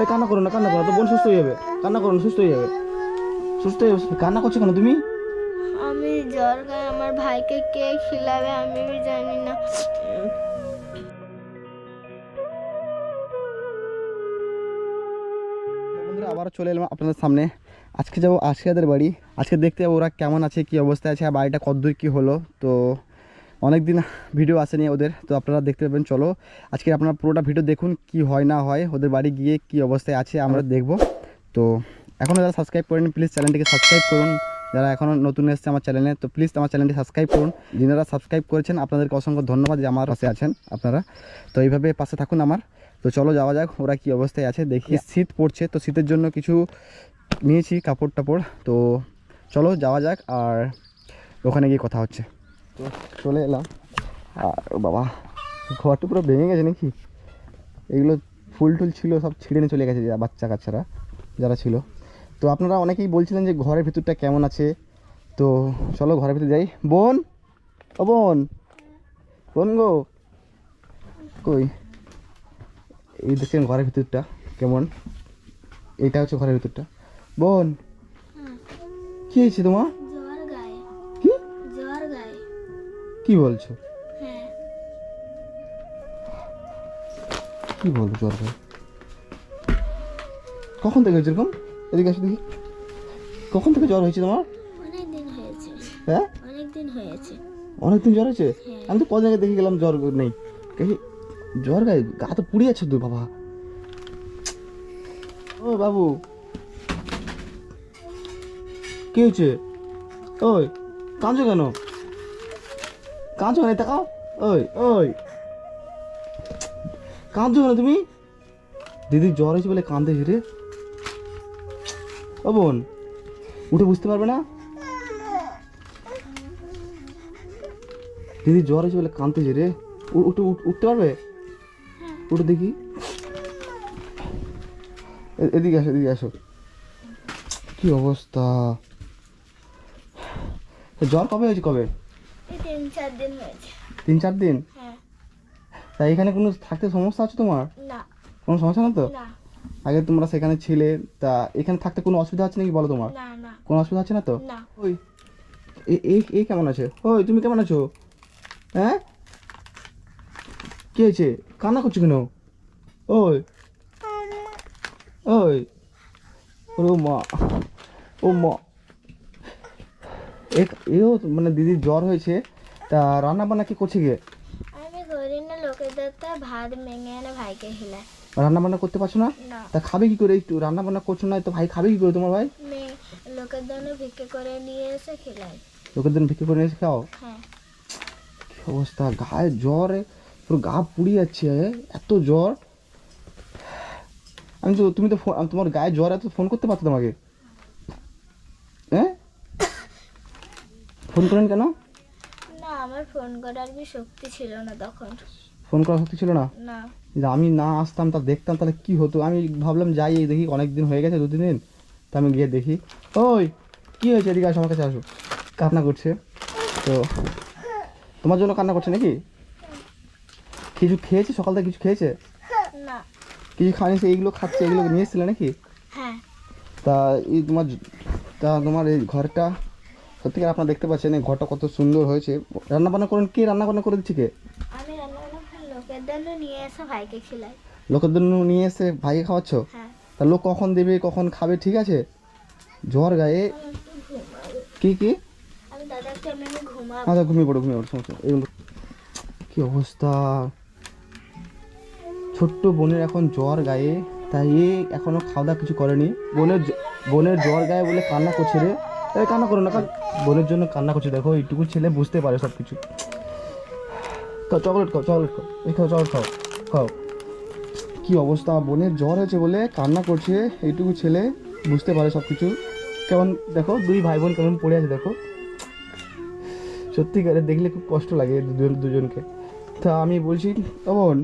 এই কান্না করো না কান্না করো তো বোন সুস্থ হয়ে যাবে কান্না করো না সুস্থ হয়ে যাবে সুস্থ হয়ে যাবে কান্না করছ কেন তুমি? আমি জ্বর গায়ে আমার ভাইকে কে খিলাবে আমি জানি না। বন্ধুরা আবার চলে এলাম আপনাদের সামনে। আজকে যাব আশিয়াদের বাড়ি। আজকে দেখতে যাব ওরা কেমন আছে কি অবস্থায় আছে বাড়িটা কতদূর কী হলো তো অনেক দিন ভিডিও আসেনি ওদের তো আপনারা দেখতে পাবেন চলো। আজকে আপনারা পুরোটা ভিডিও দেখুন কি হয় না হয় ওদের বাড়ি গিয়ে কি অবস্থায় আছে আমরা দেখব। তো এখনও যারা সাবস্ক্রাইব করেন প্লিজ চ্যানেলটিকে সাবস্ক্রাইব করুন। যারা এখনও নতুন এসেছে আমার চ্যানেলে তো প্লিজ আমার চ্যানেলটি সাবস্ক্রাইব করুন। যিনারা সাবস্ক্রাইব করেছেন আপনাদেরকে অসংখ্য ধন্যবাদ যে আমার পাশে আছেন আপনারা। তো এইভাবে পাশে থাকুন আমার। তো চলো যাওয়া যাক ওরা কি অবস্থায় আছে। দেখি শীত পড়ছে তো শীতের জন্য কিছু নিয়েছি কাপড় টাপড় তো চলো যাওয়া যাক আর ওখানে গিয়ে কথা হচ্ছে। তো চলে এলাম। আর বাবা ঘরটা পুরো ভেঙে গেছে নাকি? এগুলো ফুল টুল ছিল সব ছিঁড়ে নিয়ে চলে গেছে যা বাচ্চা কাচ্চারা যারা ছিল। তো আপনারা অনেকেই বলছিলেন যে ঘরের ভিতরটা কেমন আছে। তো চলো ঘরের ভিতরে যাই। বোন? ও বোন? বোন গো? কই? এই দেখছেন ঘরের ভিতরটা কেমন? এইটা হচ্ছে ঘরের ভিতরটা। বোন? কি হয়েছে তোমার? কি বলছো? হ্যাঁ। কি বলছো জ্বর ভাই? কখন থেকে হয়েছে এরকম? এদিকে আসো দেখি। কখন থেকে জ্বর হয়েছে তোমার? অনেক হয়েছে। হ্যাঁ? অনেক দিন হয়েছে। অনেকদিন জ্বর হয়েছে? হ্যাঁ। আমি তো কদিন আগে দেখে গেলাম জ্বর নেই। দেখি জ্বর গায়ে গা তো পুড়ে যাচ্ছে তো বাবা। ও বাবু। কি হয়েছে? ওই কাঁদছো কেন? কাঁদছো কেন তাকাও ওই ওই। কাঁদছো কেন তুমি? দিদি জ্বর হয়েছে বলে কাঁদতে রে। ও বোন উঠে বুঝতে পারবে না? দিদি জ্বর হয়েছে বলে কাঁদতেছে রে। উঠে উঠ- উঠতে পারবে? উঠে দেখি। এদিকে আসো এদিকে আসো। কি অবস্থা? জ্বর কবে হয়েছে কবে? তিন চার দিন হয়েছে তিন চার দিন? হ্যাঁ। তা এখানে কোনো থাকতে সমস্যা আছে তোমার? না। কোনো সমস্যা না তো? না। আগে তোমরা সেখানে ছিলে তা এখানে থাকতে কোনো অসুবিধা আছে নাকি বলো তোমার? না না। কোনো অসুবিধা আছে না তো? না। ওই এই এই কেমন আছে? ওই তুমি কেমন আছো? হ্যাঁ? কি হয়েছে? কান্না করছ কেন? ওই। ওই। ও মা। ও মা। এও মানে দিদির জ্বর হয়েছে তা রান্না বান্না কি করছে গিয়ে? আমি করি না লোকেদের তো ভাত ভেঙে এনে ভাইকে খিলাই রান্না বান্না করতে পারছ না? তা খাবে কি করে একটু? রান্না বান্না করছ না তো ভাই খাবে কি করে তোমার ভাই? লোকের জন্য ভিক্ষে করে নিয়ে এসে খিলাই লোকের দিন ভিক্ষে করে এসে খাও? হ্যাঁ। কি অবস্থা? গায়ে জ্বরে পুরো গা পুড়ে যাচ্ছে এত জ্বর। আমি তো তুমি তো তোমার গায়ে জ্বর এত ফোন করতে পারতো তোমাকে হ্যাঁ ফোন করেন কেন? না আমার ফোন করার কি শক্তি ছিল না তখন। ফোন করা সত্যি ছিল না? না। যে আমি না আসতাম তা দেখতাম তাহলে কি হতো? আমি ভাবলাম যাই এই দেখি অনেক দিন হয়ে গেছে দু তিন দিন। তা আমি গিয়ে দেখি ওই কি হয়েছে এদিকে আসো আমার কাছে আসো। কান্না করছে। তো তোমার জন্য কান্না করছে নাকি? কিছু খেয়েছে? সকাল থেকে কিছু খেয়েছে? না। কিছু খাওয়ানি সে এইগুলো খাচ্ছে এগুলো নিয়ে এসেছিলে নাকি? হ্যাঁ। তা এই তোমার তা তোমার এই ঘরটা সত্যিকার আপনারা দেখতে পাচ্ছেন এই ঘরটা কত সুন্দর হয়েছে? রান্না বান্না করেন কে? রান্না বান্না করে দিচ্ছে কে? আমি রান্না বান্না লোকের জন্য নিয়ে এসে ভাইকে খিলাই। লোকের জন্য নিয়ে এসে ভাইকে খাওয়াচ্ছ? হ্যাঁ। তা লোক কখন দেবে কখন খাবে ঠিক আছে? জ্বর গায়ে? কি কি? আমি দাদা একটু আমি ঘুমাবো। আচ্ছা ঘুমিয়ে পড়ো ঘুমিয়ে পড়ো সমস্যা নেই। কি অবস্থা? ছোট্ট বোনের এখন জ্বর গায়ে তাই এখনও খাওয়া দাওয়া কিছু করেনি। বোনের বোনের জ্বর গায়ে বলে কান্না করছে রে। এই কান্না করো না বোনের জন্য কান্না করছে, দেখো, এইটুকু ছেলে বুঝতে পারে সব কিছু খাও চকলেট খাও চকলেট খাও, এই খাও চকলেট খাও খাও। কি অবস্থা? বোনের জ্বর হয়েছে বলে কান্না করছে, এইটুকু ছেলে বুঝতে পারে সব কিছু কেমন, দেখো, দুই ভাই বোন কেমন পড়ে আছে, দেখো। সত্যিকারে দেখলে খুব কষ্ট লাগে দুজন দুজনকে। তা আমি বলছি তখন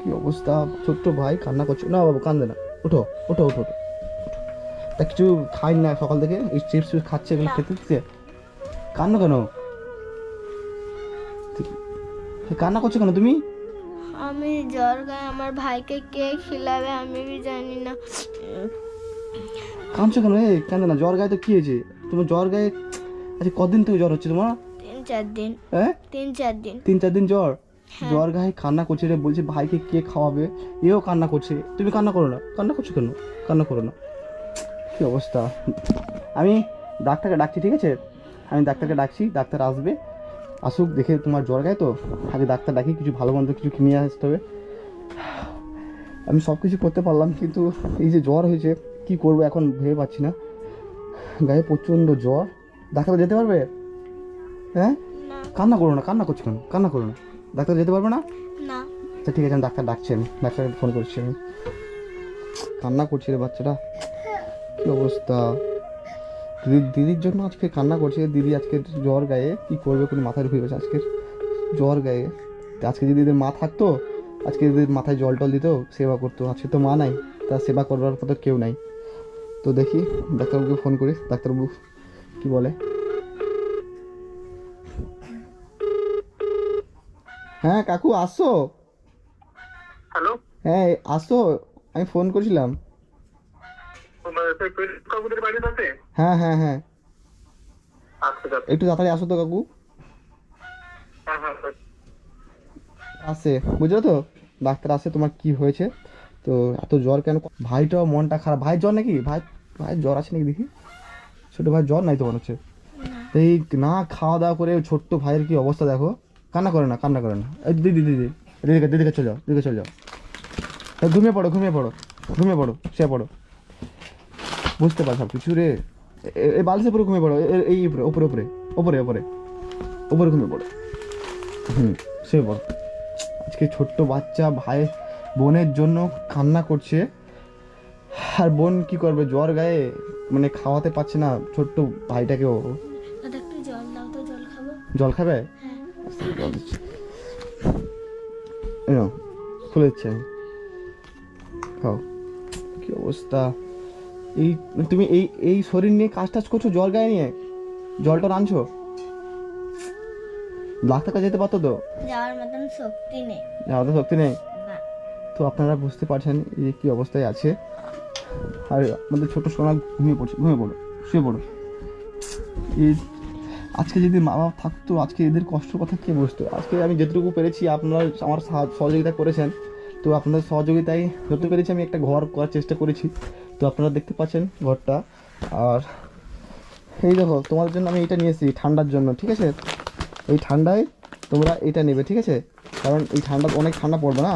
কি অবস্থা? ছোট্ট ভাই কান্না করছে। না বাবু, কান্দে না। ওঠো ওঠো ওঠো ওঠো তা কিছু খাই না সকাল থেকে। এই চিপস খাচ্ছে এগুলো খেতে দিচ্ছে। কান্না কেন? কান্না করছ কেন তুমি? আমি জ্বর গায়ে আমার ভাইকে কে খিলাবে আমি জানি না। কাঁদছো কেন? এই কেন না জ্বর গায়ে তো কি হয়েছে? তোমার জ্বর গায়ে আচ্ছা কদিন থেকে জ্বর হচ্ছে তোমার? তিন চার দিন। হ্যাঁ? তিন চার দিন। তিন চার দিন জ্বর? হ্যাঁ। জ্বর গায়ে কান্না করছে রে বলছে ভাইকে কে খাওয়াবে? এও কান্না করছে। তুমি কান্না করো না। কান্না করছ কেন? কান্না করো না। কি অবস্থা? আমি ডাক্তারকে ডাকছি ঠিক আছে? আমি ডাক্তারকে ডাকছি ডাক্তার আসবে। আসুক দেখে তোমার জ্বর গায়ে তো। আগে ডাক্তার ডাকি কিছু ভালো মন্দ কিছু নিয়ে আসতে হবে। আমি সব কিছু করতে পারলাম কিন্তু এই যে জ্বর হয়েছে কি করব এখন ভেবে পাচ্ছি না। গায়ে প্রচণ্ড জ্বর। ডাক্তার যেতে পারবে? হ্যাঁ? কান্না করো না কান্না করছ কেন? কান্না করো না। ডাক্তার যেতে পারবে না? না। আচ্ছা ঠিক আছে আমি ডাক্তার ডাকছি আমি। ডাক্তারকে ফোন করছি আমি। কান্না করছি রে বাচ্চাটা। কি অবস্থা? দিদি দিদির জন্য আজকে কান্না করছে। দিদি আজকে জ্বর গায়ে কি করবে কোনো মাথায় ঢুকে গেছে আজকের? জ্বর গায়ে। আজকে যদি মা থাকতো আজকে দিদির মাথায় জল টল দিত সেবা করতো। আজকে তো মা নাই তার সেবা করবার মতো কেউ নাই। তো দেখি ডাক্তারবাবুকে ফোন করি। ডাক্তারবাবু কি বলে? হ্যাঁ কাকু আসো। হ্যালো। হ্যাঁ আসো। আমি ফোন করেছিলাম। কাকুদের বাড়িতে আছে হ্যাঁ হ্যাঁ হ্যাঁ। আচ্ছা আচ্ছা। একটু তাড়াতাড়ি আসো তো কাকু। হ্যাঁ হ্যাঁ। আসে বুঝলো তো? ডাক্তার আসে তোমার কি হয়েছে? তো এত জ্বর কেন? ভাইটাও মনটা খারাপ। ভাই জ্বর নাকি? ভাই ভাই জ্বর আছে নাকি দেখি? ছোটো ভাই জ্বর নাই তো মনে হচ্ছে? তো এই না খাওয়া দাওয়া করে ছোট্ট ভাইয়ের কি অবস্থা দেখো? কান্না করে না কান্না করে না। এই দিদি দিদি দিদিকে দিদিকে চলে যাও দিদিকে চলে যাও। ঘুমিয়ে পড়ো ঘুমিয়ে পড়ো ঘুমিয়ে পড়ো শুয়ে পড়ো। বুঝতে পার সব কিছু রে এ- বালিশের উপরে ঘুমিয়ে পড়ো এই উপরে উপরে উপরে উপরে উপরে উপরে ঘুমিয়ে পড়ো। হুম শুয়ে পড়ো আজকে ছোট্ট বাচ্চা ভাই বোনের জন্য কান্না করছে। আর বোন কি করবে জ্বর গায়ে মানে খাওয়াতে পারছে না ছোট্ট ভাইটাকেও। জল খাব। জল খাবে? হ্যাঁ। দিচ্ছি খুলে দিচ্ছি। খাও। কি অবস্থা? এই তুমি এই এই শরীর নিয়ে কাজ টাজ করছ জল গায়ে নিয়ে? জলটা আনছো ডাক্তার যেতে পারতো তো? যাওয়ার মতন শক্তি নেই। যাওয়ার তো শক্তি নেই? তো আপনারা বুঝতে পারছেন যে কী অবস্থায় আছে। আর আমাদের ছোট সোনা ঘুমিয়ে পড়ছে ঘুমিয়ে পড়ো শুয়ে পড়ো। এই আজকে যদি মা বাবা থাকতো আজকে এদের কষ্ট কথা কে বুঝতো? আজকে আমি যেটুকু পেরেছি আপনারা আমার সহযোগিতা করেছেন। তো আপনাদের সহযোগিতায় যত পেরেছি আমি একটা ঘর করার চেষ্টা করেছি। তো আপনারা দেখতে পাচ্ছেন ঘরটা। আর এই দেখো তোমার জন্য আমি এটা নিয়ে এসেছি ঠান্ডার জন্য ঠিক আছে? এই ঠান্ডায় তোমরা এটা নেবে ঠিক আছে? কারণ এই ঠান্ডা অনেক ঠান্ডা পড়বে না?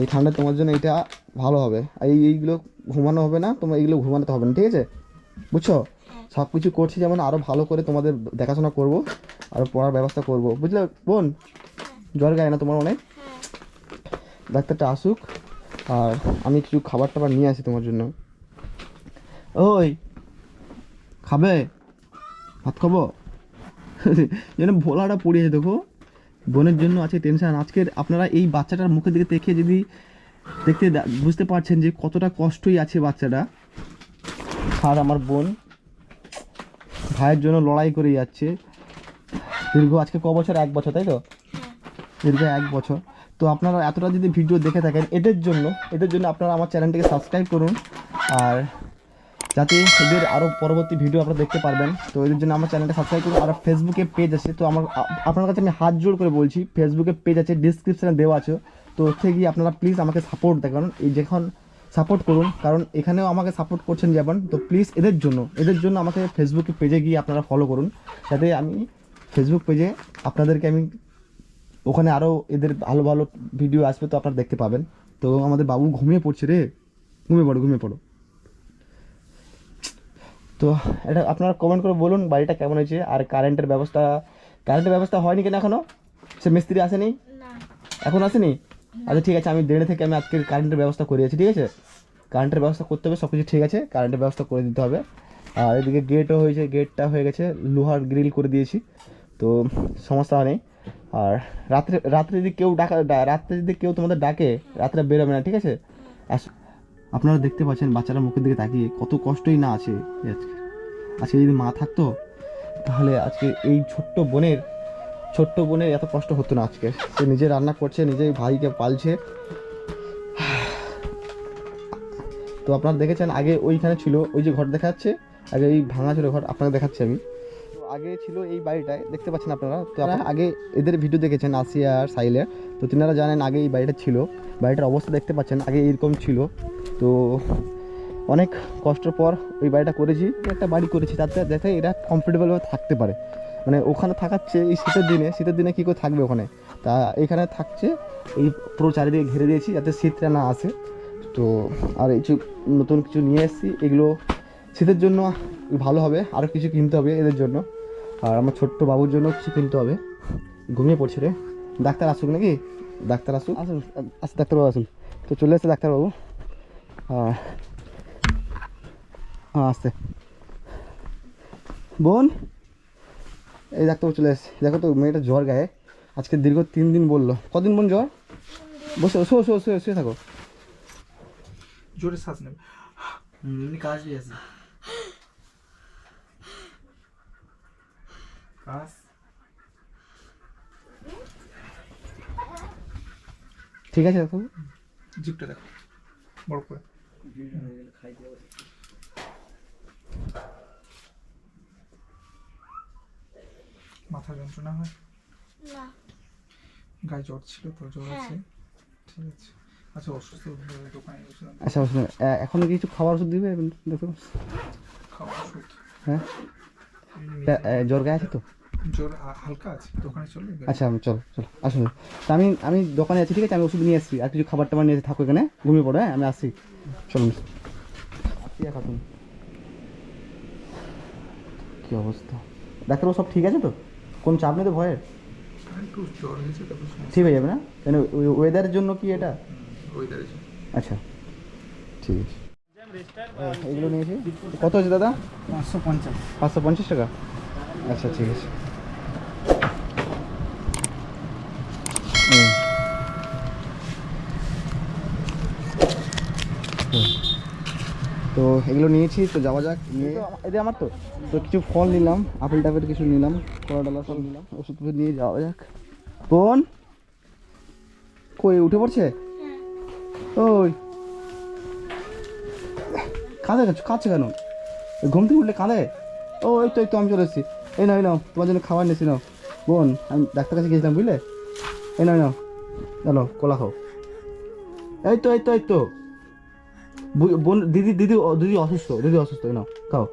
এই ঠান্ডায় তোমার জন্য এটা ভালো হবে। আর এই এইগুলো ঘুমানো হবে না তোমার এইগুলো ঘুমানোতে হবে না ঠিক আছে? বুঝছ? সব কিছু করছি যেমন আরও ভালো করে তোমাদের দেখাশোনা করব আর পড়ার ব্যবস্থা করব। বুঝলে বোন? জ্বর গায়ে না তোমার অনেক ডাক্তারটা আসুক আর আমি কিছু খাবার টাবার নিয়ে আসি তোমার জন্য। ওই খাবে? ভাত খাব? যেন ভোলাটা পড়িয়েছে দেখো। বোনের জন্য আছে টেনশান আজকের আপনারা এই বাচ্চাটার মুখের দিকে দেখে যদি দেখতে বুঝতে পারছেন যে কতটা কষ্টই আছে বাচ্চাটা। আর আমার বোন ভাইয়ের জন্য লড়াই করে যাচ্ছে। দীর্ঘ আজকে ক বছর? এক বছর তাই তো? দীর্ঘ এক বছর। তো আপনারা এতটা যদি ভিডিও দেখে থাকেন এদের জন্য এদের জন্য আপনারা আমার চ্যানেলটিকে সাবস্ক্রাইব করুন। আর যাতে এদের আরও পরবর্তী ভিডিও আপনারা দেখতে পারবেন। তো এদের জন্য আমার চ্যানেলটা সাবস্ক্রাইব করুন। আর ফেসবুকে পেজ আছে। তো আমার আপনার কাছে আমি হাত জোড় করে বলছি ফেসবুকে পেজ আছে ডিসক্রিপশানে দেওয়া আছে। তো থেকে গিয়ে আপনারা প্লিজ আমাকে সাপোর্ট দেখান। এই যখন সাপোর্ট করুন, কারণ এখানেও আমাকে সাপোর্ট করছেন যেমন, তো প্লিজ এদের জন্য এদের জন্য আমাকে ফেসবুকে পেজে গিয়ে আপনারা ফলো করুন। যাতে আমি ফেসবুক পেজে আপনাদেরকে আমি, ওখানে আরও এদের ভালো ভালো ভিডিও আসবে, তো আপনারা দেখতে পাবেন। তো আমাদের বাবু ঘুমিয়ে পড়ছে রে। ঘুমিয়ে পড়ো ঘুমিয়ে পড়ো। তো এটা আপনারা কমেন্ট করে বলুন বাড়িটা কেমন হয়েছে আর কারেন্টের ব্যবস্থা কারেন্টের ব্যবস্থা হয়নি কেন এখনও? সে মিস্ত্রি আসেনি? এখন আসেনি? আচ্ছা ঠিক আছে আমি দেড়ে থেকে আমি আজকে কারেন্টের ব্যবস্থা করিয়েছি ঠিক আছে? কারেন্টের ব্যবস্থা করতে হবে সব কিছু ঠিক আছে কারেন্টের ব্যবস্থা করে দিতে হবে। আর এদিকে গেটও হয়েছে গেটটা হয়ে গেছে লোহার গ্রিল করে দিয়েছি তো সমস্যা নেই। আর রাত্রে রাত্রে যদি কেউ ডাকা রাত্রে যদি কেউ তোমাদের ডাকে রাত্রে বেরোবে না ঠিক আছে? আস আপনারা দেখতে পাচ্ছেন বাচ্চারা মুখের দিকে তাকিয়ে কত কষ্টই না আছে আজকে। আজকে যদি মা থাকতো, তাহলে আজকে এই ছোট্ট বোনের ছোট্ট বোনের এত কষ্ট হতো না আজকে। সে নিজে রান্না করছে, নিজেই ভাইকে পালছে। তো আপনারা দেখেছেন, আগে ওইখানে ছিল, ওই যে ঘর দেখা যাচ্ছে আগে এই ভাঙা ছিল ঘর আপনাকে দেখাচ্ছি আমি। আগে ছিল এই বাড়িটায়, দেখতে পাচ্ছেন আপনারা? তো আপনারা আগে এদের ভিডিও দেখেছেন, আসিয়া আর সাইলের তো তিনারা জানেন আগে এই বাড়িটা ছিল। বাড়িটার অবস্থা দেখতে পাচ্ছেন, আগে এইরকম ছিল। তো অনেক কষ্টের পর ওই বাড়িটা করেছি, একটা বাড়ি করেছি, তাতে যাতে এরা কমফোর্টেবলভাবে থাকতে পারে। মানে ওখানে থাকাচ্ছে এই শীতের দিনে শীতের দিনে কী করে থাকবে ওখানে? তা এখানে থাকছে, এই পুরো চারিদিকে ঘিরে দিয়েছি যাতে শীতটা না আসে। তো আর কিছু নতুন কিছু নিয়ে এসেছি, এগুলো শীতের জন্য ভালো হবে আরও কিছু কিনতে হবে এদের জন্য। আর আমার ছোট্ট বাবুর জন্য কিছু কিনতে হবে। ঘুমিয়ে পড়ছে রে। ডাক্তার আসুক নাকি? ডাক্তার আসুক। আসুন আসুন ডাক্তারবাবু আসুন। তো চলে এসছে ডাক্তারবাবু। হ্যাঁ হ্যাঁ আসতে বোন? এই ডাক্তারবাবু চলে এসছে দেখো তো মেয়েটা জ্বর গায়ে। আজকে দীর্ঘ তিন দিন বলল। কদিন বোন জ্বর? বসে শো শো শো শুয়ে থাকো। জোরে শ্বাস নেবে। কাজ দিয়ে আছে কাশ ঠিক আছে ডাক্তারবাবু জিপটা দেখো। বড় করে। মাথা যন্ত্রণা হয়? না। গায়ে জ্বর ছিল তো জ্বর হ্যাঁ। আছে? ঠিক আছে। আচ্ছা অসুস্থ দোকানে আনতে আচ্ছা এখন কিছু খাবার ওষুধ দিবে? দেখো খাওয়া ওষুধ? হ্যাঁ। জ্বর গায়ে আছে তো? জ্বর হালকা আছে দোকানে চলবে আচ্ছা আমি চলো চলো আসুন। তা আমি আমি দোকানে আছি ঠিক আছে? আমি ওষুধ নিয়ে আসছি। আর কিছু খাবার টাবার নিয়ে থাকো এখানে ঘুমিয়ে পড়ো হ্যাঁ? আমি আসছি। চলুন। আসি খাতুন কী অবস্থা? ডাক্তারবাবু সব ঠিক আছে তো? কোনো চাপ নেই তো ভয়ের হয়েছে ঠিক হয়ে যাবে না? কেন ওয়েদারের জন্য কি এটা? আচ্ছা ঠিক আছে। এগুলো নিয়েছি। কত আছে দাদা? পাঁচশো পঞ্চাশ। পাঁচশো পঞ্চাশ টাকা। আচ্ছা ঠিক আছে হুম। হুম। তো এগুলো নিয়েছি তো যাওয়া যাক নিয়ে। এটা আমার তো। তো কিছু ফল নিলাম আপেল টাপেল কিছু নিলাম কলা টলা সব নিলাম ওষুধ নিয়ে যাওয়া যাক। বোন কই উঠে পড়ছে? ওই। কাঁদে কেন? কাঁদছে কেন? ঘুম থেকে উঠলে কাঁদে? ও এই তো এই তো আমি চলে এসেছি। এই নাও এই নাও তোমার জন্য খাবার নিয়েছি নাও। বোন আমি ডাক্তার কাছে গেছিলাম বুঝলে? এই নাও জানো কলা খাও। এই তো এই তো এই তো। বোন দিদি দিদি দিদি অসুস্থ দিদি অসুস্থ এই নাও খাও।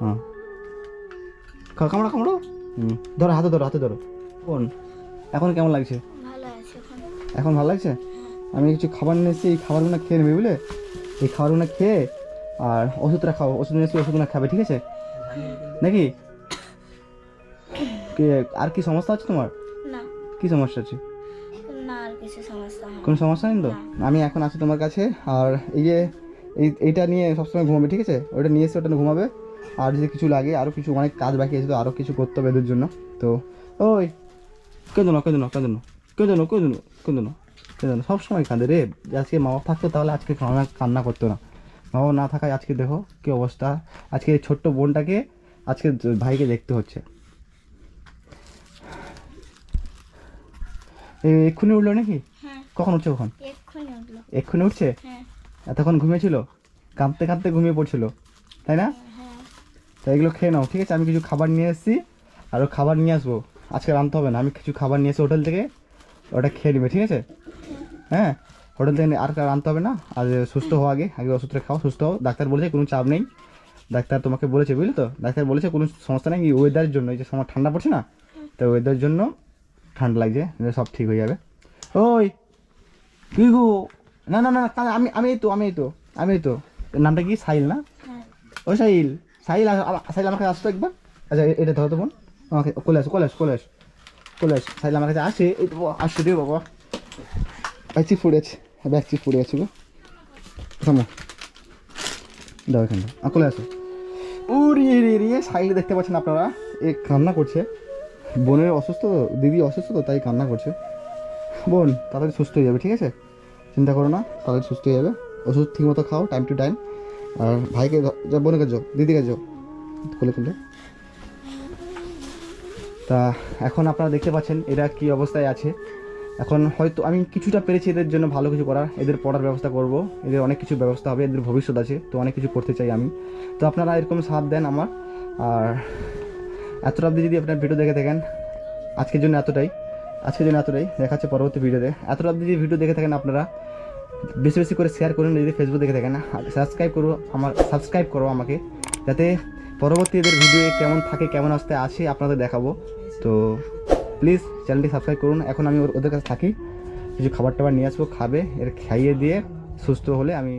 হ্যাঁ। খাও কামড়া কামড়ো। হুম ধরো হাতে ধরো হাতে ধরো। বোন এখন কেমন লাগছে? এখন। ভালো লাগছে? আমি কিছু খাবার নিয়ে এসেছি এই খাবারগুলো খেয়ে নেবে বুঝলে? এই খাবারগুলো খেয়ে আর ওষুধটা খাও ওষুধ নিয়ে এসে ওষুধগুলো খাবে ঠিক আছে? নাকি? কে- আর কি সমস্যা আছে তোমার? না কি সমস্যা আছে? না আর কিছু সমস্যা হয় কোনো সমস্যা নেই তো? আমি এখন আছি তোমার কাছে আর এই যে এই এইটা নিয়ে সবসময় ঘুমাবে ঠিক আছে? ওটা নিয়ে এসে ওটা ঘুমাবে। আর যদি কিছু লাগে আরও কিছু অনেক কাজ বাকি আছে তো আরও কিছু করতে হবে এদের জন্য। তো ওই কেঁদো না কেঁদো না কেঁদো না কেঁদো না কেঁদো না কেঁদো না কেঁদো না। সবসময় কাঁদে রে। আজকে মা বাবা থাকতো তাহলে আজকে কান্না কান্না করতো না। মা বাবা না থাকায় আজকে দেখো কী অবস্থা। আজকে এই ছোট্ট বোনটাকে আজকে ভাইকে দেখতে হচ্ছে। এক্ষুনি উঠল নাকি? হ্যাঁ। কখন উঠছে কখন? এক্ষুনি উঠছে? হ্যাঁ। এতক্ষণ ঘুমিয়েছিল? কাঁদতে কাঁদতে ঘুমিয়ে পড়ছিল তাই না? হ্যাঁ তো এগুলো খেয়ে নাও ঠিক আছে? আমি কিছু খাবার নিয়ে এসেছি আরও খাবার নিয়ে আসব। আজকে রাঁধতে হবে না আমি কিছু খাবার নিয়ে এসে হোটেল থেকে ওটা খেয়ে নেবে ঠিক আছে? হ্যাঁ হোটেল থেকে আর রাঁধতে হবে না আর সুস্থ হওয়া আগে আগে ওষুধটা খাও সুস্থ হও। ডাক্তার বলেছে কোনো চাপ নেই। ডাক্তার তোমাকে বলেছে বুঝলে তো? ডাক্তার বলেছে কোনো সমস্যা নেই ওয়েদারের জন্য এই যে সময় ঠান্ডা পড়ছে না তো ওয়েদারের জন্য ঠান্ডা লাগছে সব ঠিক হয়ে যাবে। ওই কি গো না না না আমি আমি তো আমি তো আমি তো। এর নামটা কি? সাইল না? হ্যাঁ। ও সাইল সাইল আ- আ- সাইল আমার কাছে আসতো একবার। আচ্ছা এটা ধরো তো বোন। আমাকে কোলে আসো কোলে আসো কোলে আসো কোলে আসো। সাইল আমার কাছে আসে এই তো আসছে রে বাবা। ব্যাগচি ফুড়ে আছে ব্যাগচি ফুড়ে আছে গো। থামো। দাও এখানে কোলে আসো। উরি রে রে সাইল দেখতে পাচ্ছেন আপনারা। এ কান্না করছে। বোনের অসুস্থ তো দিদি অসুস্থ তো, তাই কান্না করছে। বোন, তাড়াতাড়ি সুস্থ হয়ে যাবে, ঠিক আছে? চিন্তা করো না, তাড়াতাড়ি সুস্থ হয়ে যাবে। ওষুধ ঠিক মতো খাও টাইম টু টাইম আর ভাইকে বোনের কাছে যাও দিদির কাছে যাও। খুলে খুলে তা, এখন আপনারা দেখতে পাচ্ছেন এরা কি অবস্থায় আছে। এখন হয়তো, আমি কিছুটা পেরেছি এদের জন্য ভালো কিছু করার। এদের পড়ার ব্যবস্থা করব। এদের অনেক কিছু ব্যবস্থা হবে, এদের ভবিষ্যৎ আছে। তো অনেক কিছু করতে চাই আমি। তো আপনারা এরকম সাথ দেন আমার। আর এতটা অবধি যদি আপনার ভিডিও দেখে থাকেন, আজকের জন্য এতটাই। আজকের জন্য এতটাই। দেখাচ্ছে পরবর্তী ভিডিওতে এতটা অবধি যদি ভিডিও দেখে থাকেন আপনারা, বেশি বেশি করে শেয়ার করুন যদি ফেসবুক দেখে থাকেন। সাবস্ক্রাইব করো, আমার সাবস্ক্রাইব করো আমাকে, যাতে পরবর্তী এদের ভিডিও কেমন থাকে, কেমন আসতে আসে আপনাদের দেখাবো। তো প্লিজ চ্যানেলটি সাবস্ক্রাইব করুন। এখন আমি ওদের কাছে থাকি। কিছু খাবার টাবার নিয়ে আসব, খাবে, এর খাইয়ে দিয়ে সুস্থ হলে আমি